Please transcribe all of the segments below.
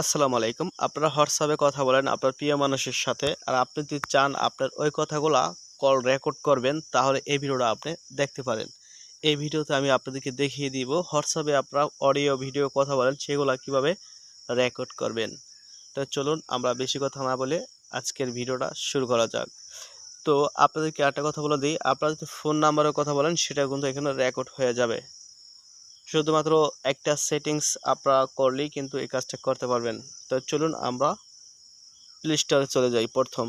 আসসালামু আলাইকুম। আপনারা হোয়াটসঅ্যাপে কথা বলেন আপনার প্রিয় মানুষের সাথে। আর আপনি যদি চান আপনার ওই কথাগুলা কল রেকর্ড করবেন, তাহলে এই ভিডিওটা আপনি দেখতে পারেন। এই ভিডিওতে আমি আপনাদেরকে দেখিয়ে দিব হোয়াটসঅ্যাপে আপনারা অডিও ভিডিও কথা বলেন, সেগুলা কীভাবে রেকর্ড করবেন। তো চলুন আমরা বেশি কথা না বলে আজকের ভিডিওটা শুরু করা যাক। তো আপনাদেরকে একটা কথা বলে দিই, আপনারা যদি ফোন নাম্বারের কথা বলেন, সেটা কিন্তু এখানে রেকর্ড হয়ে যাবে। শুধুমাত্র একটা সেটিংস আপনারা করলেই কিন্তু এই কাজটা করতে পারবেন। তো চলুন আমরা প্লে স্টোরে চলে যাই প্রথম।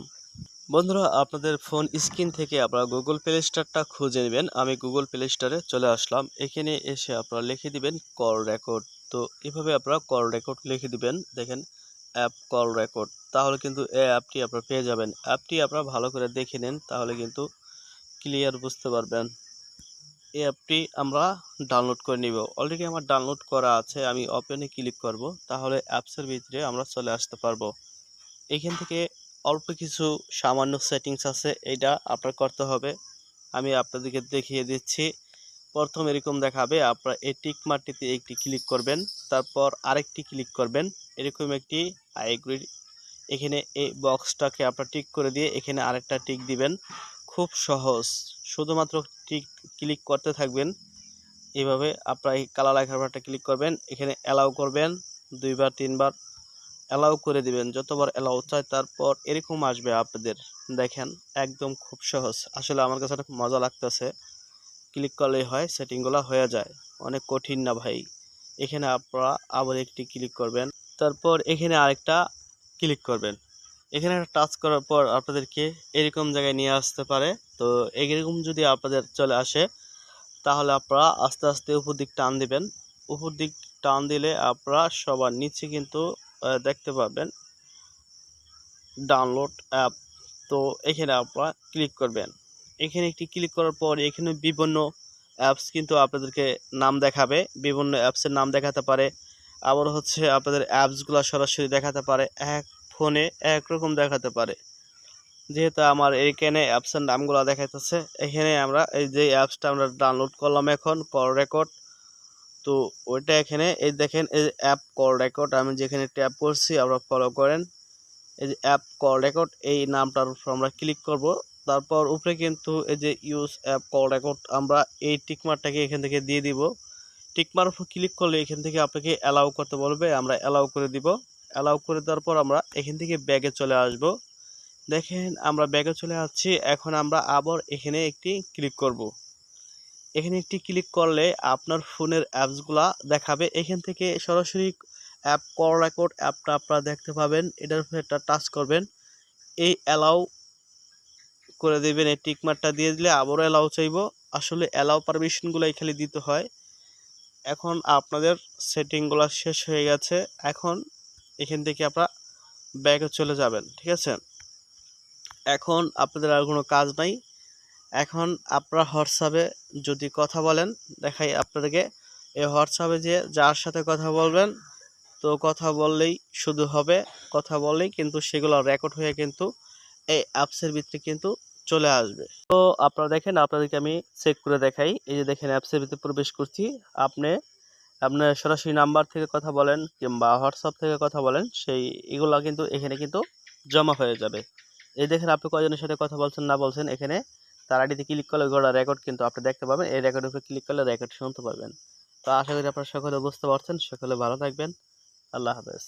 বন্ধুরা, আপনাদের ফোন স্ক্রিন থেকে আপনারা গুগল প্লে স্টোরটা খুঁজে নেবেন। আমি গুগল প্লে স্টোরে চলে আসলাম। এখানে এসে আপনারা লিখে দিবেন কল রেকর্ড তো এভাবে আপনারা কল রেকর্ড লিখে দিবেন। দেখেন অ্যাপ কল রেকর্ড তাহলে কিন্তু এই অ্যাপটি আপনারা পেয়ে যাবেন। অ্যাপটি আপনারা ভালো করে দেখে নেন, তাহলে কিন্তু ক্লিয়ার বুঝতে পারবেন। এই অ্যাপটি আমরা ডাউনলোড করে নিব। অলরেডি আমার ডাউনলোড করা আছে, আমি ওপেনে ক্লিক করব, তাহলে অ্যাপসের ভিতরে আমরা চলে আসতে পারব। এখান থেকে অল্প কিছু সামান্য সেটিংস আছে এটা আপনার করতে হবে। আমি আপনাদেরকে দেখিয়ে দিচ্ছি। প্রথম এরকম দেখাবে, আপনার এই টিক মার্কটিতে একটি ক্লিক করবেন, তারপর আরেকটি ক্লিক করবেন, এরকম একটি আই এগ্রি এখানে এই বক্সটাকে আপনার টিক করে দিয়ে এখানে আরেকটা টিক দিবেন। খুব সহজ। শুধুমাত্র টিক ক্লিক করতে থাকবেন। এইভাবে আপনার এই কালার আইকনটা ক্লিক করবেন। এখানে অ্যালাউ করবেন, দুইবার, তিনবার অ্যালাউ করে দিবেন। যতবার অ্যালাউ চায় তারপর এরকম আসবে আপনাদের। দেখেন, একদম খুব সহজ। আসলে আমার কাছে অনেক মজা লাগতেছে। ক্লিক করলেই হয় সেটিংগুলো হয়ে যায়। অনেক কঠিন না ভাই। এখানে আপনারা আবার একটি ক্লিক করবেন। তারপর এখানে আরেকটা ক্লিক করবেন। এখানে টাচ করার পর আপনাদেরকে এরকম জায়গায় নিয়ে আসতে পারে। তো এরকম যদি আপনাদের চলে আসে, তাহলে আপনারা আস্তে আস্তে উপর দিক টান দিবেন। উপর দিক টান দিলে আপনারা সবার নিচে কিন্তু দেখতে পাবেন ডাউনলোড অ্যাপ তো এখানে আপনারা ক্লিক করবেন। এখানে একটি ক্লিক করার পর এখানে বিভিন্ন অ্যাপস কিন্তু আপনাদেরকে নাম দেখাবে। বিভিন্ন অ্যাপসের নাম দেখাতে পারে। আবার হচ্ছে আপনাদের অ্যাপসগুলো সরাসরি দেখাতে পারে। এক ফোনে একরকম দেখাতে পারে। যেহেতু আমার এইখানে অ্যাপসের নামগুলো দেখাইতেছে, এখানে আমরা এই যে অ্যাপসটা আমরা ডাউনলোড করলাম এখন কল রেকর্ড তো ওইটা এখানে, এই দেখেন, এই অ্যাপ কল রেকর্ড আমি যেখানে ট্যাপ করছি আমরা ফলো করেন। এই যে অ্যাপ কল রেকর্ড এই নামটার উপর আমরা ক্লিক করব। তারপর উপরে কিন্তু এই যে ইউজ অ্যাপ কল রেকর্ড আমরা এই টিকমারটাকে এখান থেকে দিয়ে দিব। টিকমার উপর ক্লিক করলে এখান থেকে আপনাকে অ্যালাউ করতে বলবে, আমরা অ্যালাউ করে দিব। অ্যালাউ করে দেওয়ার পর আমরা এখান থেকে ব্যাগে চলে আসব। দেখেন, আমরা ব্যাগে চলে আসছি। এখন আমরা আবার এখানে একটি ক্লিক করব। এখানে একটি ক্লিক করলে আপনার ফোনের অ্যাপসগুলা দেখাবে। এখান থেকে সরাসরি অ্যাপ কল রেকর্ড অ্যাপটা আপনারা দেখতে পাবেন। এটার উপরে একটা টাচ করবেন। এই অ্যালাউ করে দেবেন। এই টিকমারটা দিয়ে দিলে আবারও অ্যালাউ চাইব। আসলে অ্যালাউ পারমিশনগুলো খালি দিতে হয়। এখন আপনাদের সেটিংগুলো শেষ হয়ে গেছে। এখন এখান থেকে আপনারা ব্যাগে চলে যাবেন, ঠিক আছে? এখন আপনাদের আর কোনো কাজ নাই। এখন আপনারা হোয়াটসঅ্যাপে যদি কথা বলেন, দেখাই আপনাদেরকে। এই হোয়াটসঅ্যাপে যে যার সাথে কথা বলবেন, তো কথা বললেই শুধু হবে, কথা বললেই কিন্তু সেগুলো রেকর্ড হয়ে কিন্তু এই অ্যাপসের ভিতরে কিন্তু চলে আসবে। তো আপনারা দেখেন, আপনাদেরকে আমি চেক করে দেখাই। এই যে দেখেন অ্যাপসের ভিতরে প্রবেশ করছি। আপনি আপনার সরাসরি নাম্বার থেকে কথা বলেন কিংবা হোয়াটসঅ্যাপ থেকে কথা বলেন, সেই এগুলো কিন্তু এখানে কিন্তু জমা হয়ে যাবে। এই দেখেন আপনি কয়জনের সাথে কথা বলছেন, না বলছেন, এখানে তার আইডিতে ক্লিক করলে গোড়া রেকর্ড কিন্তু আপনি দেখতে পাবেন। এই রেকর্ডের উপরে ক্লিক করলে রেকর্ড শুনতে পারবেন। তো আশা করি আপনারা সকলে বুঝতে পারছেন। সকলে ভালো থাকবেন। আল্লাহ হাফেজ।